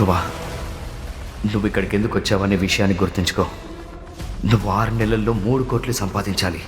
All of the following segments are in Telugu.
ధ్రువ నువ్వు ఇక్కడికి ఎందుకు వచ్చావనే విషయాన్ని గుర్తుంచుకో. నువ్వు ఆరు నెలల్లో మూడు కోట్లు సంపాదించాలి.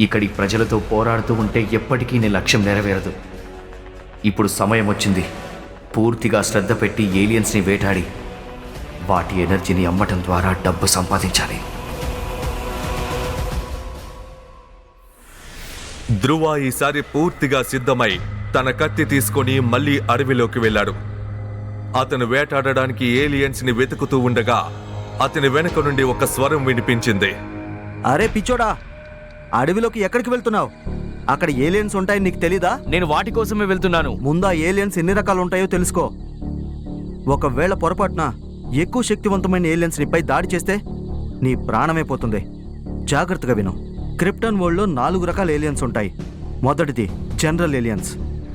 ఇక్కడి ప్రజలతో పోరాడుతూ ఉంటే ఎప్పటికీ నీ లక్ష్యం నెరవేరదు. ఇప్పుడు సమయం వచ్చింది. పూర్తిగా శ్రద్ధ పెట్టి ఏలియన్స్ని వేటాడి వాటి ఎనర్జీని అమ్మటం ద్వారా డబ్బు సంపాదించాలి. ధ్రువ ఈసారి పూర్తిగా సిద్ధమై తన కత్తి తీసుకొని మళ్ళీ అడవిలోకి వెళ్ళాడు. అతను వేటాడడానికి ఏలియన్స్ని వెతుకుతూ ఉండగా అతని వెనుక నుండి ఒక స్వరం వినిపించింది. అరే పిచ్చోడా అడవిలోకి ఎక్కడికి వెళ్తున్నావు? అక్కడ ఏలియన్స్ ఉంటాయని నీకు తెలీదా? నేను వాటి కోసమే వెళ్తున్నాను. ముందా ఏలియన్స్ ఎన్ని రకాలు ఉంటాయో తెలుసుకో. ఒకవేళ పొరపాటున ఎక్కువ శక్తివంతమైన ఏలియన్స్ నీపై దాడి చేస్తే నీ ప్రాణమే పోతుంది. జాగ్రత్తగా విను. క్రిప్టన్ వరల్డ్లో నాలుగు రకాల ఏలియన్స్ ఉంటాయి. మొదటిది జనరల్ ఏలియన్స్.